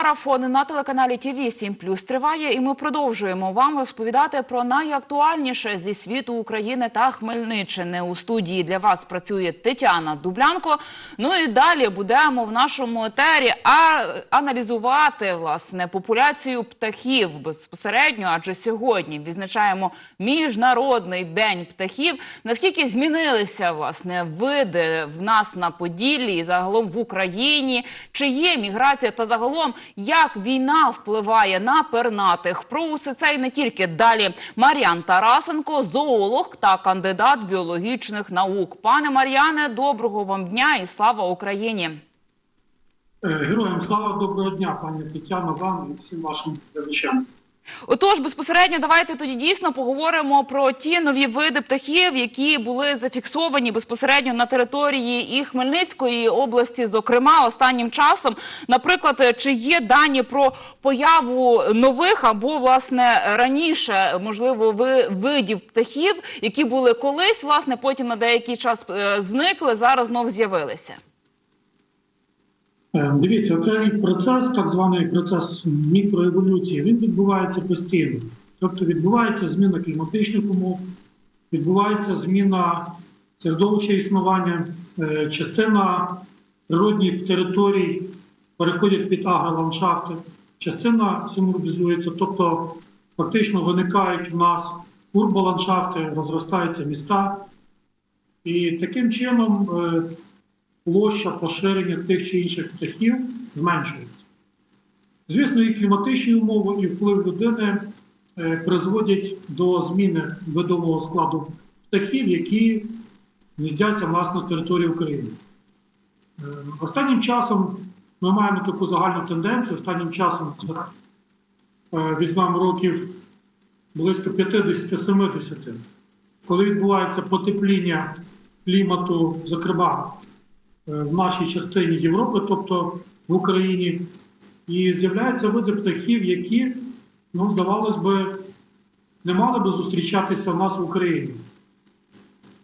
Марафон на телеканалі ТВ 7 Плюс триває, і ми продовжуємо вам розповідати про найактуальніше зі світу України та Хмельниччини. У студії для вас працює Тетяна Дублянко. Ну і далі будемо в нашому етері аналізувати власне популяцію птахів безпосередньо, адже сьогодні відзначаємо міжнародний день птахів. Наскільки змінилися власне види в нас на Поділлі і загалом в Україні? Чи є міграція та загалом як війна впливає на пернатих? Про усе це і не тільки далі. Мар'ян Тарасенко, зоолог та кандидат біологічних наук. Пане Мар'яне, доброго вам дня і слава Україні! Е, Героям слава доброго дня, пані Тетяно, вам і всім вашим глядачам. Отож, безпосередньо давайте тоді дійсно поговоримо про ті нові види птахів, які були зафіксовані безпосередньо на території і Хмельницької області, зокрема останнім часом. Наприклад, чи є дані про появу нових або власне раніше можливо ви- видів птахів, які були колись, власне, потім на деякий час е, зникли, зараз знов з'явилися. Е, Дивіться, цей процес, так званий процес мікроеволюції, він відбувається постійно. Тобто відбувається зміна кліматичних умов, відбувається зміна середовища існування, е, частина природних територій переходять під агроландшафти, частина сумурбізується, тобто фактично виникають в нас урболандшафти, розростаються міста. І таким чином е, площа поширення тих чи інших птахів зменшується. Звісно, і кліматичні умови, і вплив людини е, призводять до зміни видового складу птахів, які гніздяться в нас на території України. Е, Останнім часом ми маємо таку загальну тенденцію. Останнім часом е, візьмемо років близько 50-70, коли відбувається потепління клімату, зокрема в нашій частині Європи, тобто в Україні, і з'являються види птахів, які, ну, здавалось би, не мали би зустрічатися в нас в Україні.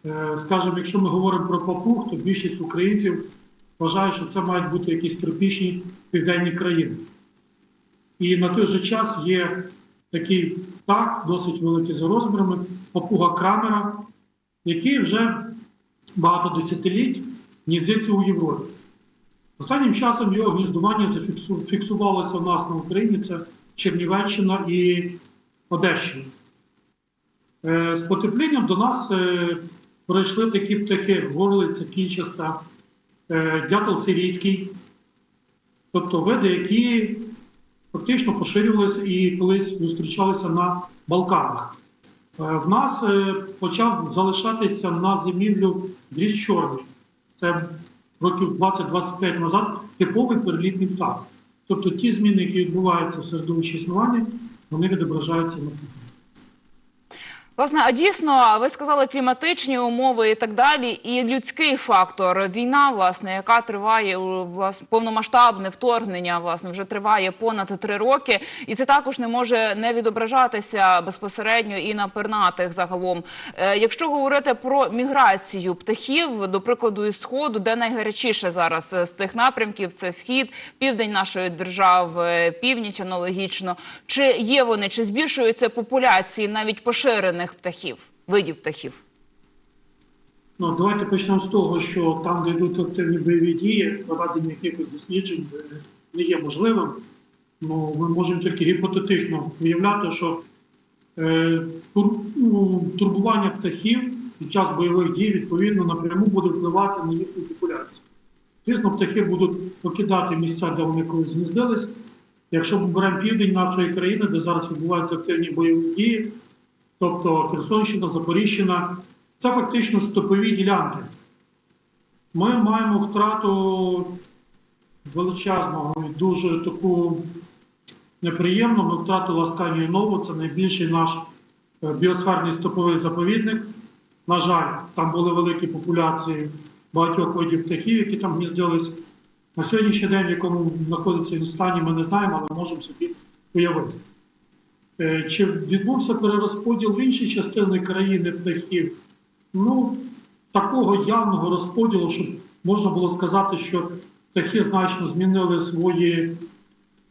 Е, Скажімо, якщо ми говоримо про папуг, то більшість українців вважає, що це мають бути якісь тропічні південні країни. І на той же час є такий птах, досить великий за розмірами, папуга Крамера, який вже багато десятиліть гніздиться у Європі. Останнім часом його гніздування зафіксу- фіксувалося в нас на Україні, це Чернівеччина і Одещина. Е, З потеплінням до нас е, прийшли такі птахи, горлиця, кінчаста, е, дятел сирійський, тобто види, які фактично поширювалися і колись зустрічалися на Балканах. В нас почав залишатися на зимівлю дріж чорний. Це років 20-25 назад типовий перелітний птах. Тобто ті зміни, які відбуваються в середовищі існування, вони відображаються на птахах. Власне, а дійсно, ви сказали кліматичні умови і так далі, і людський фактор. Війна, власне, яка триває власне, повномасштабне вторгнення, власне, вже триває понад три роки, і це також не може не відображатися безпосередньо і на пернатих загалом. Е, якщо говорити про міграцію птахів, до прикладу, із сходу, де найгарячіше зараз е, з цих напрямків, це схід, південь нашої держави, північ аналогічно. Чи є вони, чи збільшуються популяції навіть поширених птахів, видів птахів? Ну, давайте почнемо з того, що там, де йдуть активні бойові дії, проведення якихось досліджень е, не є можливим. Ну, ми можемо тільки гіпотетично уявляти, що е, тур, ну, турбування птахів під час бойових дій відповідно напряму буде впливати на їхню популяцію. Звісно, птахи будуть покидати місця, де вони колись згніздились. Якщо ми беремо південь нашої країни, де зараз відбуваються активні бойові дії, тобто Херсонщина, Запоріжжя, це фактично стопові ділянки. Ми маємо втрату величезного і дуже таку неприємну. Ми втратили Асканію Нову, це найбільший наш е, біосферний стоповий заповідник. На жаль, там були великі популяції багатьох видів птахів, які там гніздились. На сьогоднішній день, в якому знаходиться він стані, ми не знаємо, але можемо собі уявити. Е, Чи відбувся перерозподіл в інші частини країни птахів? Ну, такого явного розподілу, щоб можна було сказати, що птахи значно змінили свої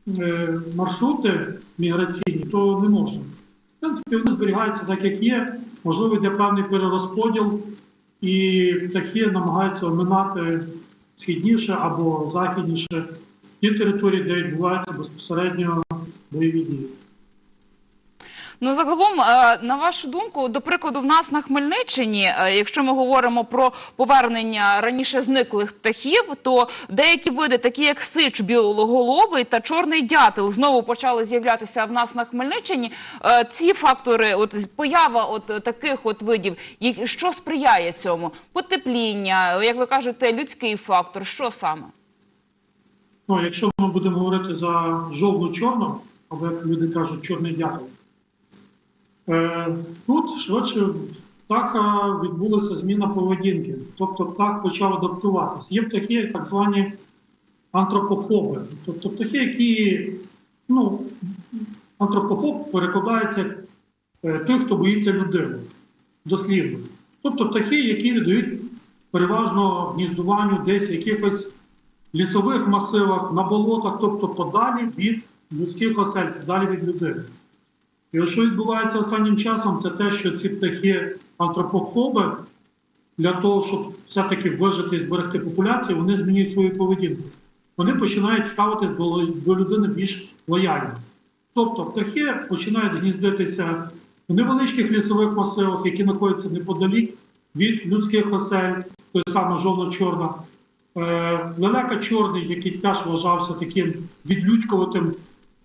е, маршрути міграційні, то не можна. В принципі, вони зберігаються так, як є. Можливо, йде певний перерозподіл, і птахи намагаються оминати східніше або західніше ті території, де відбуваються безпосередньо бойові дії. Ну, загалом, е, на вашу думку, до прикладу, в нас на Хмельниччині, е, якщо ми говоримо про повернення раніше зниклих птахів, то деякі види, такі як сич білоголовий та чорний дятел, знову почали з'являтися в нас на Хмельниччині. Е, Ці фактори, от поява от таких от видів, що сприяє цьому? Потепління, як ви кажете, людський фактор. Що саме? Ну, якщо ми будемо говорити за жовну-чорну, або як люди кажуть, чорний дятел, тут швидше птаха відбулася зміна поведінки. Тобто птах почав адаптуватися. Є птахи, так звані антропофоби. Тобто птахи, які, ну, антропофоб перекладається е, той, хто боїться людини, дослівно. Тобто птахи, які віддають переважно гніздуванню десь в якихось лісових масивах, на болотах, тобто подалі від людських осель, подалі від людини. І от що відбувається останнім часом, це те, що ці птахи антропофоби для того, щоб все-таки вижити і зберегти популяцію, вони змінюють свою поведінку. Вони починають ставитись до, людини більш лояльно. Тобто птахи починають гніздитися в невеличких лісових масивах, які знаходяться неподалік від людських осель, той саме жовно-чорна. Е, Лелека чорний, який теж вважався таким відлюдькуватим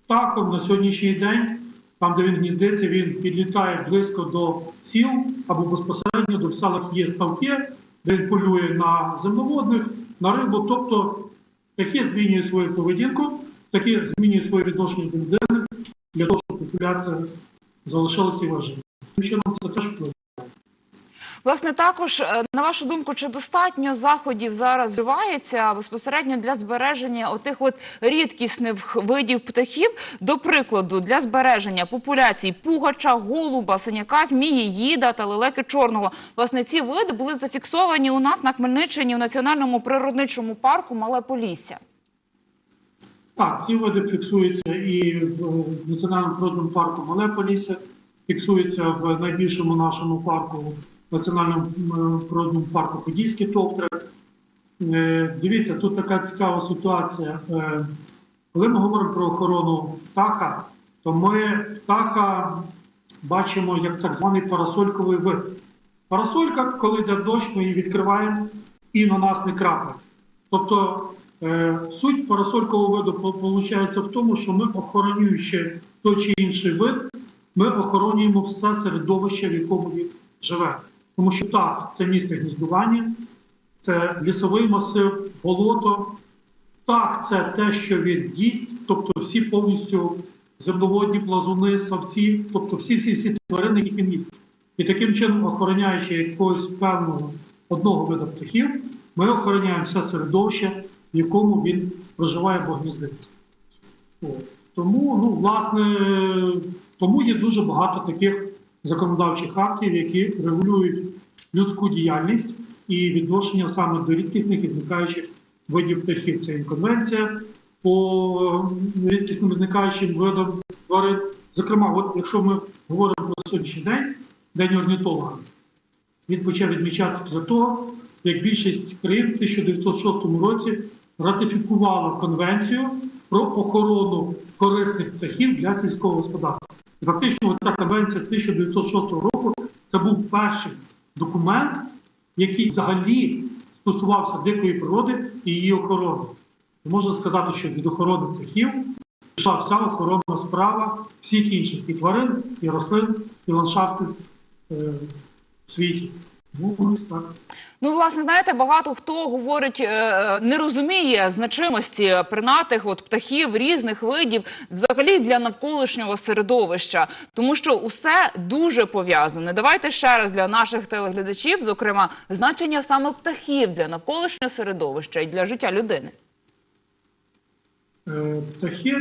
птахом на сьогоднішній день, там, де він гніздиться, він підлітає близько до сіл або безпосередньо до селах є ставки, де він полює на земноводних, на рибу. Тобто птахи змінюють свою поведінку, птахи змінюють своє відношення до людини для того, щоб популяція залишилася вижила. Тим чином це теж впливає. Власне, також е, на вашу думку, чи достатньо заходів зараз вживається безпосередньо для збереження отих от рідкісних видів птахів, до прикладу, для збереження популяцій пугача, голуба, синяка, змії, їда та лелеки чорного. Власне, ці види були зафіксовані у нас на Хмельниччині у національному природничому парку Мале Полісся. Так, ці види фіксуються і в національному природному парку Мале Полісся, фіксуються в найбільшому нашому парку, національному природному парку Подільські топтри. Е, Дивіться, тут така цікава ситуація. Е, Коли ми говоримо про охорону птаха, то ми птаха бачимо як так званий парасольковий вид. Парасолька, коли йде дощ, ми її відкриваємо і на нас не крапає. Тобто е, суть парасолькового виду виходить в тому, що ми, охоронюючи той чи інший вид, ми охоронюємо все середовище, в якому він живе. Тому що птах це місце гніздування, це лісовий масив, болото. Птах це те, що він їсть, тобто всі повністю земноводні плазуни, савці, тобто всі всі всі тварини, які він їсть. І таким чином, охороняючи якогось певного одного виду птахів, ми охороняємо все середовище, в якому він проживає або гніздиться. Тому, ну, власне, тому є дуже багато таких законодавчих актів, які регулюють людську діяльність і відношення саме до рідкісних і зникаючих видів птахів. Це і конвенція по рідкісним зникаючим видам тварин. Зокрема, от якщо ми говоримо про сьогоднішній день, день орнітолога, він почав відмічатися після того, як більшість країн в 1906 році ратифікувала конвенцію про охорону корисних птахів для сільського господарства. І Фактично, ця конвенція 1906 року це був перший документ, який взагалі стосувався дикої природи і її охорони. Можна сказати, що від охорони птахів пішла вся охоронна справа всіх інших і тварин, і рослин, і ландшафтів е, в світі. Ну, власне, знаєте, багато хто говорить, е, не розуміє значимості принатих от птахів різних видів взагалі для навколишнього середовища, тому що усе дуже пов'язане. Давайте ще раз для наших телеглядачів, зокрема, значення саме птахів для навколишнього середовища і для життя людини. Е, Птахи,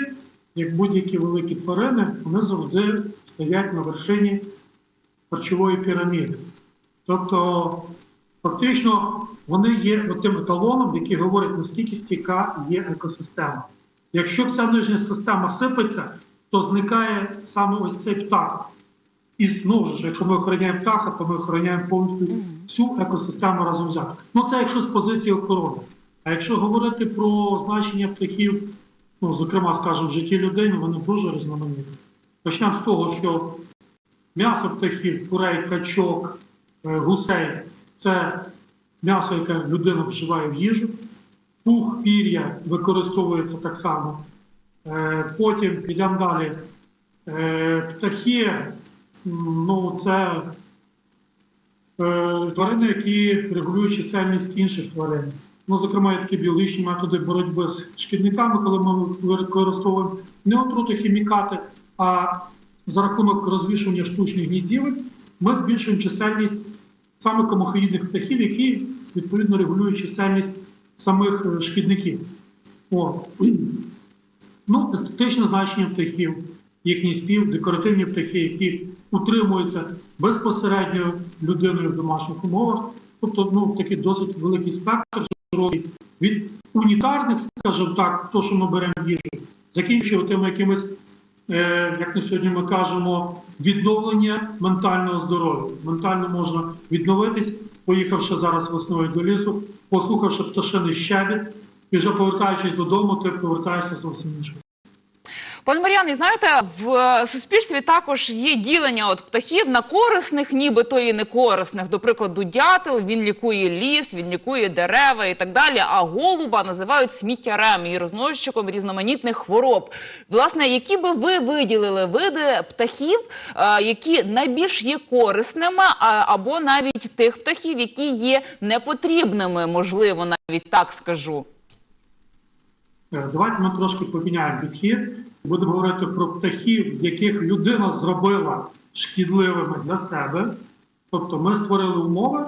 як будь-які великі тварини, вони завжди стоять на вершині харчової піраміди. Тобто, фактично, вони є тим еталоном, який говорить, наскільки стійка є екосистема. Якщо вся нижня система сипеться, то зникає саме ось цей птах. І знову ж, якщо ми охороняємо птаха, то ми охороняємо повністю всю екосистему разом взяту. Ну це якщо з позиції охорони. А якщо говорити про значення птахів, ну зокрема, скажімо, в житті людини, вони дуже різноманітні. Почнемо з того, що м'ясо птахів, курей, качок, гусей це м'ясо, яке людина вживає в їжу. Пух, пір'я використовується так само. Е, Потім підемо далі. Е, Птахи, ну це е, тварини, які регулюють чисельність інших тварин. Ну, зокрема, є такі біологічні методи боротьби з шкідниками, коли ми використовуємо не отрутохімікати, а за рахунок розвішування штучних гніздівень ми збільшуємо чисельність саме комахоїдних птахів, які відповідно регулюють чисельність самих е, шкідників. О. Ну, естетичне значення птахів, їхній спів, декоративні птахи, які утримуються безпосередньо людиною в домашніх умовах. Тобто, ну, такий досить великий спектр від унітарних, скажімо так, то, що ми беремо їжу, закінчує тими якимись, е, як на сьогодні ми кажемо, відновлення ментального здоров'я. Ментально можна відновитись, поїхавши зараз весною до лісу, послухавши пташини щебіт, і вже повертаючись додому, ти повертаєшся зовсім іншим. Пане Мар'ян, і знаєте, в е, суспільстві також є ділення от птахів на корисних, нібито і некорисних. До прикладу, дятел він лікує ліс, він лікує дерева і так далі. А голуба називають сміттярем і розносчиком різноманітних хвороб. Власне, які би ви виділили види птахів, е, які найбільш є корисними, або навіть тих птахів, які є непотрібними, можливо, навіть так скажу. Е, Давайте ми трошки поміняємо підхід. Будемо говорити про птахів, яких людина зробила шкідливими для себе. Тобто ми створили умови,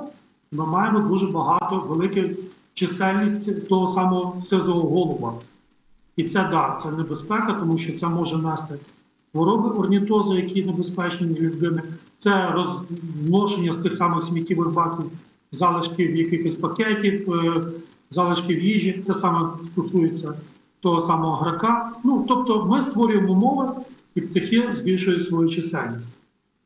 ми маємо дуже багато, велику чисельність того самого сизого голуба. І це да, це небезпека, тому що це може нести хвороби орнітози, які небезпечні для людини. Це розношення з тих самих сміттєвих баків, залишків якихось пакетів, е, залишків їжі. Це саме стосується того самого грака. Ну, тобто ми створюємо умови, і птахи збільшують свою чисельність.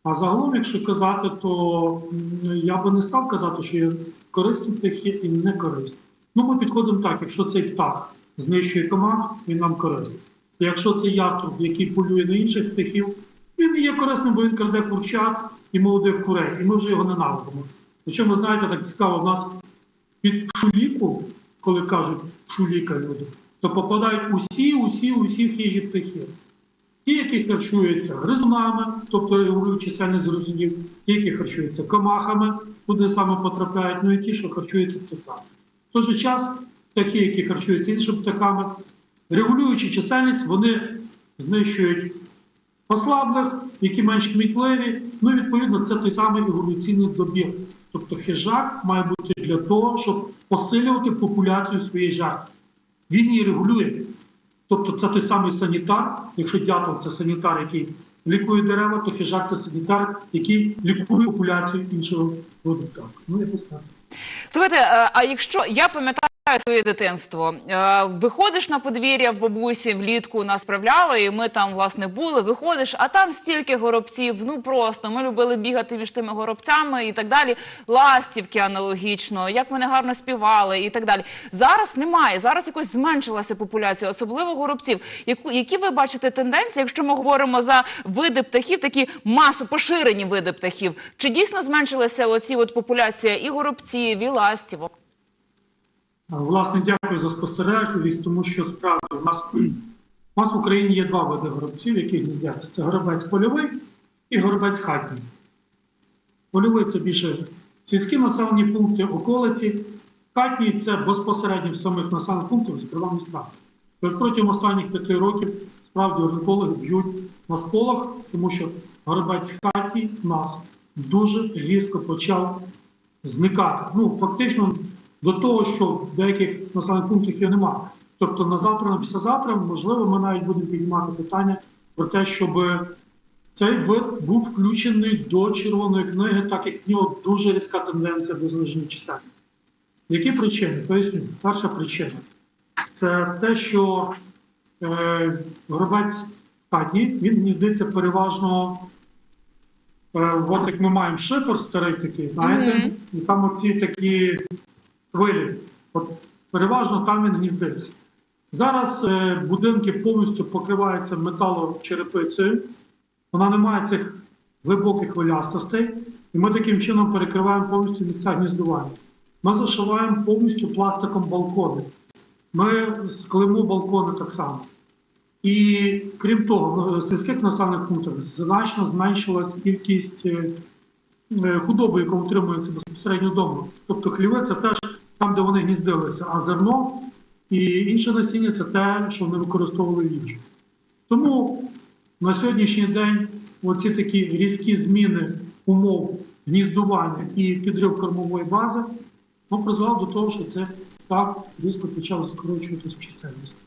А загалом, якщо казати, то я би не став казати, що є корисні птахи і не корисні. Ну, ми підходимо так, якщо цей птах знищує комах, він нам корисний. Якщо це яструб, який полює на інших птахів, він не є корисним, бо він краде курчат і молодих курей, і ми вже його ненавидимо. Причому, знаєте, так цікаво, в нас під шуліку, коли кажуть шуліка люди, то попадають усі, усі, усі хижі птахи. Ті, які харчуються гризунами, тобто регулюють чисельність гризунів, ті, які харчуються комахами, туди саме потрапляють, ну і ті, що харчуються птахами. В той же час птахи, які харчуються іншими птахами, регулюючи чисельність, вони знищують послаблих, які менш кмітливі. Ну і відповідно це той самий еволюційний добір. Тобто хижак має бути для того, щоб посилювати популяцію своєї жертви. Він її регулює. Тобто це той самий санітар. Якщо дятел це санітар, який лікує дерева, то хижак це санітар, який лікує популяцію іншого виду. Ну, якось так. Слухайте, е, а якщо я пам'ятаю своє дитинство, е, виходиш на подвір'я в бабусі влітку нас справляли, і ми там власне були. Виходиш, а там стільки горобців. Ну просто ми любили бігати між тими горобцями і так далі. Ластівки аналогічно, як вони гарно співали і так далі. Зараз немає. Зараз якось зменшилася популяція, особливо горобців. Які ви бачите тенденції, якщо ми говоримо за види птахів, такі масо поширені види птахів? Чи дійсно зменшилася оці от популяція і горобців, і ластівок? Власне, дякую за спостережливість, тому що справді у нас, у нас в Україні є два види горобців, які гніздяться. Це горобець польовий і горобець хатній. Польовий це більше сільські населені пункти, околиці. Хатній це безпосередньо в самих населених пунктах, зокрема. Тобто Протягом останніх п'яти років справді орнітологи б'ють на сполох, тому що горобець хатній у нас дуже різко почав зникати. Ну, фактично, до того, що в деяких населених пунктах його немає. Тобто на завтра, на післязавтра, можливо, ми навіть будемо піднімати питання про те, щоб цей вид був включений до червоної книги, так як в нього дуже різка тенденція до зниження чисельності. Які причини? Поясню. Перша причина це те, що е, горобець статній, він гніздиться переважно, е, от як ми маємо шифер старий такий, знаєте, Мгм. і там оці такі хвилі. От переважно там він гніздиться. Зараз е, будинки повністю покриваються металочерепицею, вона не має цих глибоких хвилястостей, і ми таким чином перекриваємо повністю місця гніздування. Ми зашиваємо повністю пластиком балкони. Ми склемо балкони так само. І крім того, в сільських населених пунктах значно зменшилась кількість е, е, худоби, яка утримується безпосередньо вдома. Тобто хліви це теж там, де вони гніздилися, а зерно і інше насіння це те, що вони використовували їжу. Тому на сьогоднішній день оці такі різкі зміни умов гніздування і підрив кормової бази ну, призвели до того, що це так різко почало скорочуватися в чисельності.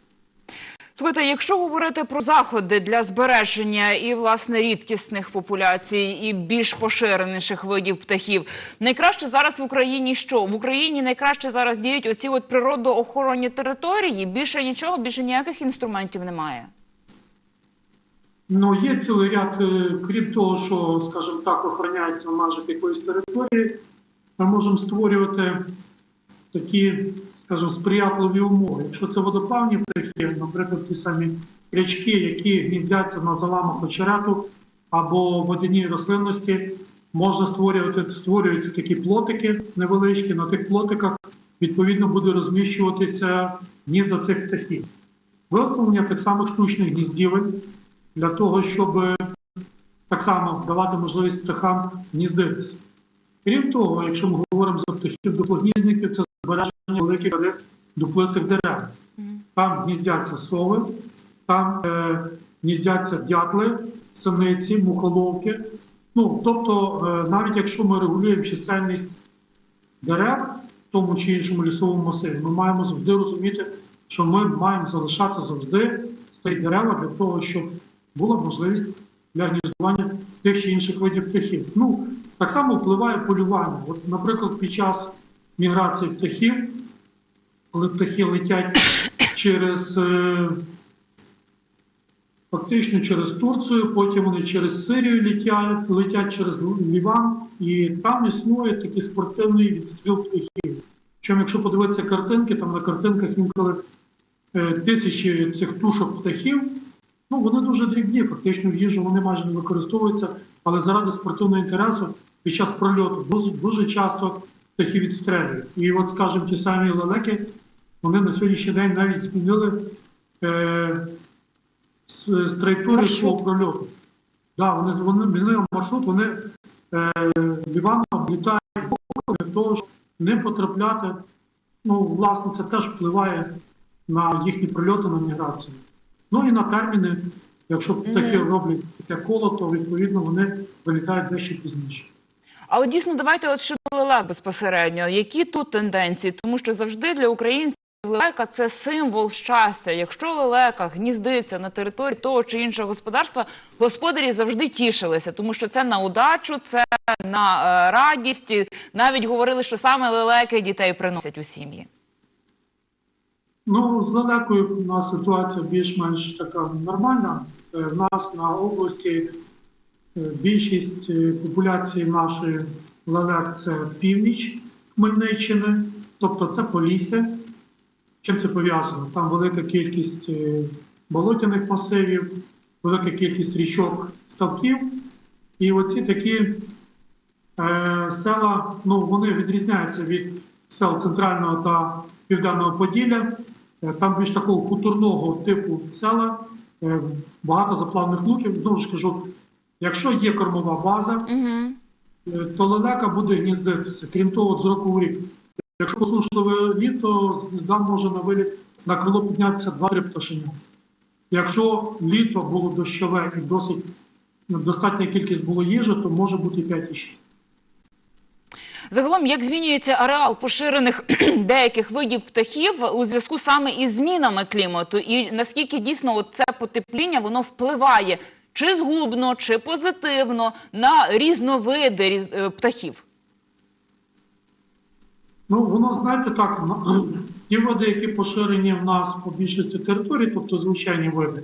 Слухайте, якщо говорити про заходи для збереження і власне рідкісних популяцій, і більш поширеніших видів птахів, найкраще зараз в Україні що в Україні найкраще зараз діють оці от природоохоронні території. Більше нічого, більше ніяких інструментів немає. Ну, є цілий ряд, е, крім того, що, скажімо так, охороняється в межах якоїсь території, ми можемо створювати такі, скажімо, сприятливі умови. Якщо це водоплавні птахи, наприклад, ті самі річки, які гніздяться на заламах очерету або водяній рослинності, можна створювати, створюються такі плотики невеличкі. На тих плотиках відповідно буде розміщуватися гнізда цих птахів. Виготовлення тих самих штучних гніздівель для того, щоб так само давати можливість птахам гніздитися. Крім того, якщо ми говоримо за птахів дуплогнізників, це збереження великих дуплистих дерев. Там гніздяться сови, там е, гніздяться дятли, синиці, мухоловки. Ну, тобто, е, навіть якщо ми регулюємо чисельність дерев в тому чи іншому лісовому масиві, ми маємо завжди розуміти, що ми маємо залишати завжди старі дерева для того, щоб була можливість для гніздування тих чи інших видів птахів. Ну, так само впливає полювання. От, наприклад, під час міграції птахів, коли птахи летять через е, фактично через Турцію, потім вони через Сирію летять, летять через Ліван, і там існує такий спортивний відстріл птахів. Чому, якщо подивитися картинки, там на картинках інколи е, тисячі цих тушок птахів, ну вони дуже дрібні, фактично в їжу вони майже не використовуються, але заради спортивного інтересу під час прольоту дуже, дуже часто птахи відстрелюють. І от, скажімо, ті самі лелеки, вони на сьогоднішній день навіть змінили е, з, з траєкторії свого прольоту. Да, вони, змінили маршрут, вони е, Ліваном облітають для того, щоб не потрапляти. Ну, власне, це теж впливає на їхні прильоти на міграцію. Ну і на терміни, якщо птахи роблять таке коло, то відповідно вони вилітають дещо пізніше. Але дійсно, давайте от щодо лелек безпосередньо. Які тут тенденції? Тому що завжди для українців лелека це символ щастя. Якщо лелека гніздиться на території того чи іншого господарства, господарі завжди тішилися, тому що це на удачу, це на е, радість. Навіть говорили, що саме лелеки дітей приносять у сім'ї. Ну, з лелекою у нас ситуація більш-менш така нормальна. Е, В нас на області більшість е, популяції нашої лелек це північ Хмельниччини, тобто це Полісся. Чим це пов'язано? Там велика кількість е, болотяних масивів, велика кількість річок, ставків. І оці такі е, села, ну вони відрізняються від сел центрального та південного Поділля. Е, Там більш такого хутурного типу села, е, багато заплавних луків. Знову ж кажу, якщо є кормова база, Угу. то лелека буде гніздитися. Крім того, з року в рік. Якщо посушливе літо, з гнізда може на виліт на крило піднятися 2-3 пташеня. Якщо літо було дощове і досить достатня кількість було їжі, то може бути 5 і 6. Загалом, як змінюється ареал поширених деяких видів птахів у зв'язку саме із змінами клімату, і наскільки дійсно це потепління воно впливає чи згубно, чи позитивно на різновиди різ- е, птахів? Ну, воно, знаєте, так, ті види, які поширені в нас по більшості територій, тобто звичайні види,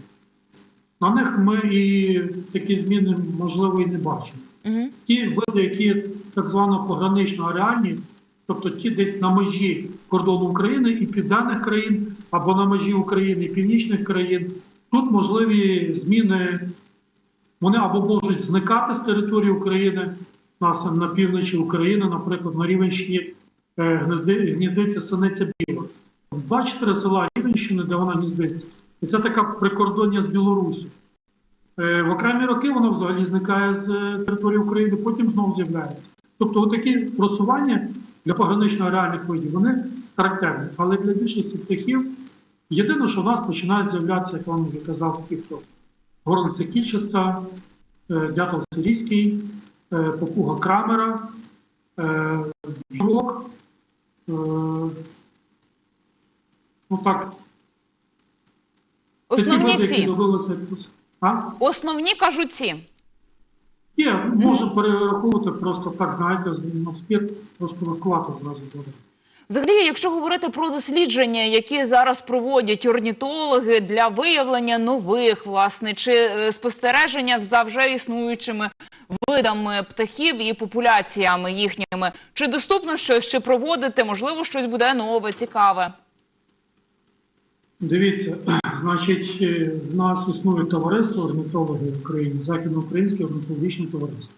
на них ми і такі зміни, можливо, і не бачимо. Угу. Ті види, які так звано погранично реальні, тобто ті десь на межі кордону України і південних країн, або на межі України і північних країн, тут можливі зміни, вони або можуть зникати з території України, нас на півночі України, наприклад, на Рівенщині е, гніздиться синиця біла. Чотири села Рівенщини, де вона гніздиться. І це така прикордоння з Білорусі. Е, В окремі роки воно взагалі зникає з е, території України, потім знову з'являється. Тобто такі просування для погранично реальних видів вони характерні. Але для більшості птахів єдине, що в нас починають з'являтися, як вам вже казав, хто горлиця кільчаста, е, дятел сирійський, е, попуга крамера, білок. е, Ну так, Основні види, які ці. добилися А? Основні кажуть ці. Є, може перераховувати просто так, знаєте, на скид трошки зразу буде. Взагалі, якщо говорити про дослідження, які зараз проводять орнітологи для виявлення нових, власне, чи е, спостереження за вже існуючими видами птахів і популяціями їхніми, чи доступно щось, чи проводити, можливо, щось буде нове, цікаве. Дивіться, значить, е, в нас існує товариство орнітологів в Україні, Західноукраїнське орнітологічне товариство.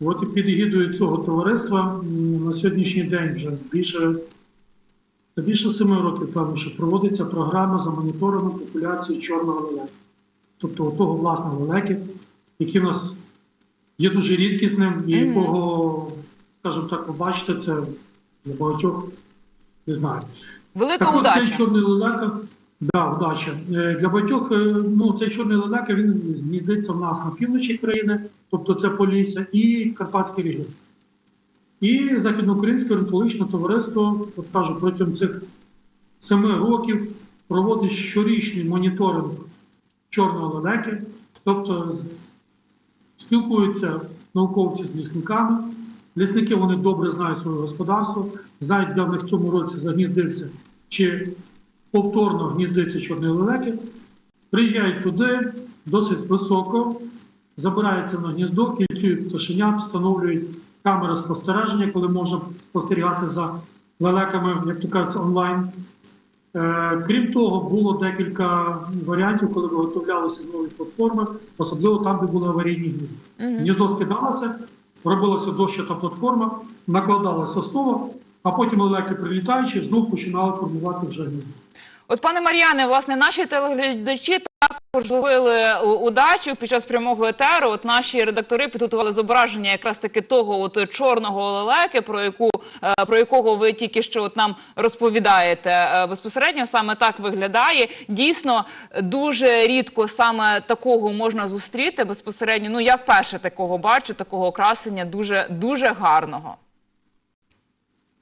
От і під егідою цього товариства на сьогоднішній день вже більше, більше семи років, певно, що проводиться програма за моніторингом популяції чорного лелеки. Тобто того власного лелеки, який в нас є дуже рідкісним, і якого, скажімо так, побачите, це для багатьох не знаю. Велика Так от цей чорний лелека, да, удача. Е, Для багатьох е, ну, цей чорний лелека він гніздиться в нас на півночі країни, тобто це Полісся і Карпатський регіон. І Західноукраїнське орнітологічне товариство, от кажу, протягом цих семи років проводить щорічний моніторинг чорного лелеки, тобто спілкуються науковці з лісниками. Лісники вони добре знають своє господарство, знають, де в них в цьому році загніздився чи повторно гніздиться чорний лелеки, приїжджають туди досить високо, забираються на гніздо, кільцюють пташенят, встановлюють камери спостереження, коли можна спостерігати за лелеками, як то кажуть, онлайн. Е, Крім того, було декілька варіантів, коли виготовлялися нові платформи, особливо там, де були аварійні гнізда. Мгм. Гніздо скидалося, робилася дощата платформа, накладалася основа, а потім лелеки прилітаючи, знов починали формувати вже гніздо. От, пане Мар'яне, власне, наші телеглядачі також зловили удачу під час прямого етеру. От наші редактори підготували зображення якраз таки того от чорного лелеки, про яку е, про якого ви тільки що от нам розповідаєте. Е, Безпосередньо саме так виглядає. Дійсно, дуже рідко саме такого можна зустріти. Безпосередньо, ну я вперше такого бачу, такого красення дуже дуже гарного.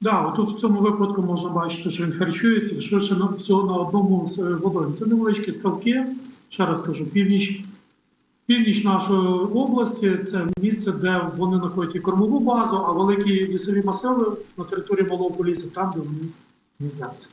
Да, тут в цьому випадку можна бачити, що він харчується швидше на всього на одному з е. Це невеличкі ставки, ще раз кажу, північ, північ нашої області це місце, де вони знаходять і кормову базу, а великі лісові масиви на території Малого Полісся, там, де вони гніздяться.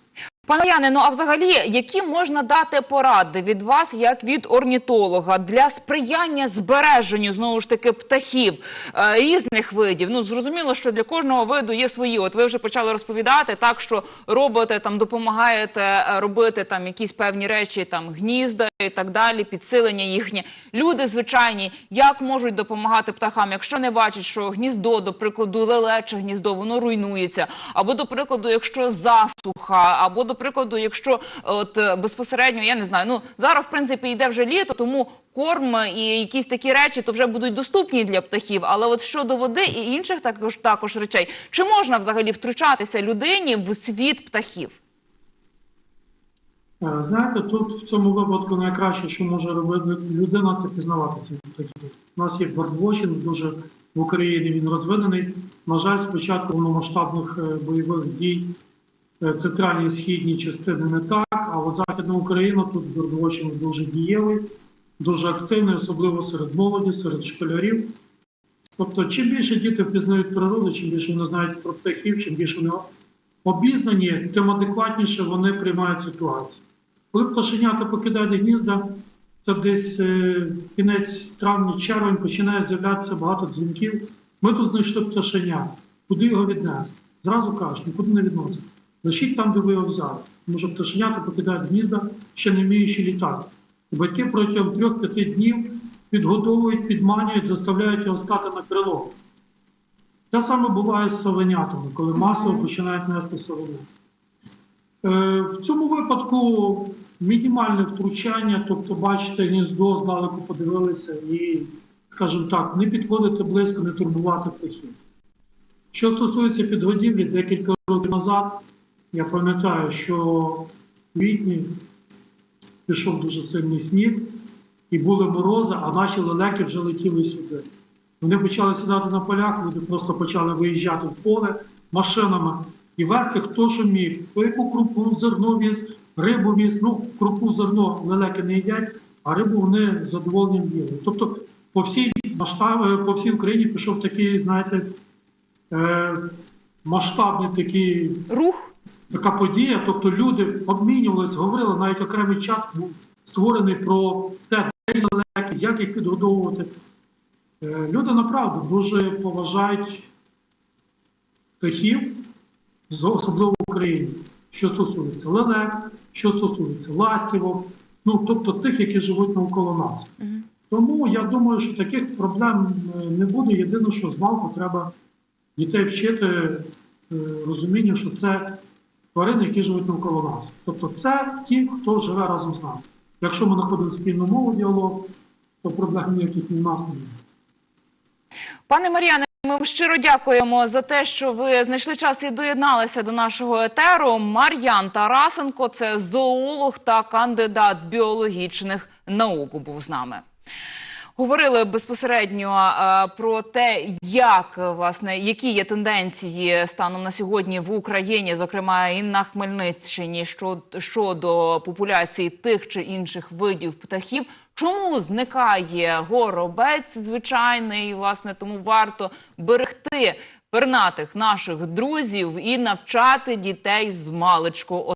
Пане Яне, ну а взагалі, які можна дати поради від вас, як від орнітолога, для сприяння збереженню знову ж таки птахів е, різних видів? Ну зрозуміло, що для кожного виду є свої. От ви вже почали розповідати так, що робите там, допомагаєте е, робити там якісь певні речі, там гнізда і так далі, підсилення їхнє. Люди звичайні, як можуть допомагати птахам, якщо не бачать, що гніздо, до прикладу, лелече гніздо, воно руйнується, або до прикладу, якщо засуха, або до прикладу, якщо от е, безпосередньо я не знаю. Ну зараз в принципі йде вже літо, тому корм і якісь такі речі то вже будуть доступні для птахів. Але от щодо води і інших також також речей, чи можна взагалі втручатися людині в світ птахів? Е, Знаєте, тут в цьому випадку найкраще, що може робити людина, це пізнавати ці птахів. У нас є бардвочинг, дуже в Україні він розвинений. На жаль, спочатку повномасштабних е, бойових дій центральній і східній частини не так, а от Західна Україна тут бардвочинг дуже дієвий, дуже активний, особливо серед молоді, серед школярів. Тобто, чим більше діти впізнають природу, чим більше вони знають про птахів, чим більше вони обізнані, тим адекватніше вони приймають ситуацію. Коли пташенята покидають гнізда, це десь е, кінець травня, червень починає з'являтися багато дзвінків. Ми тут знайшли пташеня. Куди його віднести? Зразу кажуть, нікуди не відносить. Лишіть там, де ви його взяли. Тому що пташенята покидають гнізда, ще не вміючи літати. Батьки протягом трьох-п'яти днів підготовують, підманюють, заставляють його стати на крило. Те саме буває з совенятами, коли масово починають нести совеня. Е, В цьому випадку мінімальне втручання, тобто бачите гніздо, здалеку подивилися і, скажімо так, не підходити близько, не турбувати птахів. Що стосується підгодівлі, декілька років назад я пам'ятаю, що в квітні пішов дуже сильний сніг, і були морози, а наші лелеки вже летіли сюди. Вони почали сідати на полях, люди просто почали виїжджати в поле машинами і везти хто що міг. Пику, крупу, зерно віз, рибу віз. Ну, крупу, зерно лелеки не їдять, а рибу вони з задоволенням їли. Тобто по всій масштаб, по всій Україні пішов такий, знаєте, е, масштабний такий Рух така подія, тобто люди обмінювалися, говорили, навіть окремий чат був створений про те, де лелеки, як їх підгодовувати. Е, Люди направду дуже поважають птахів, особливо в Україні, що стосується лелек, що стосується ластівок, ну тобто тих, які живуть навколо нас. Мгм. Тому я думаю, що таких проблем е, не буде. Єдине, що змалку треба дітей вчити е, розумінню, що це тварини, які живуть навколо нас. Тобто це ті, хто живе разом з нами. Якщо ми знаходимо спільну мову діалог, то проблем ніяких ні в нас немає. Пане Мар'яне, ми вам щиро дякуємо за те, що ви знайшли час і доєдналися до нашого етеру. Мар'ян Тарасенко, це зоолог та кандидат біологічних наук, був з нами. Говорили безпосередньо про те, як власне які є тенденції станом на сьогодні в Україні, зокрема і на Хмельниччині, що- щодо популяції тих чи інших видів птахів. Чому зникає горобець звичайний? Власне, тому варто берегти пернатих наших друзів і навчати дітей з маличку.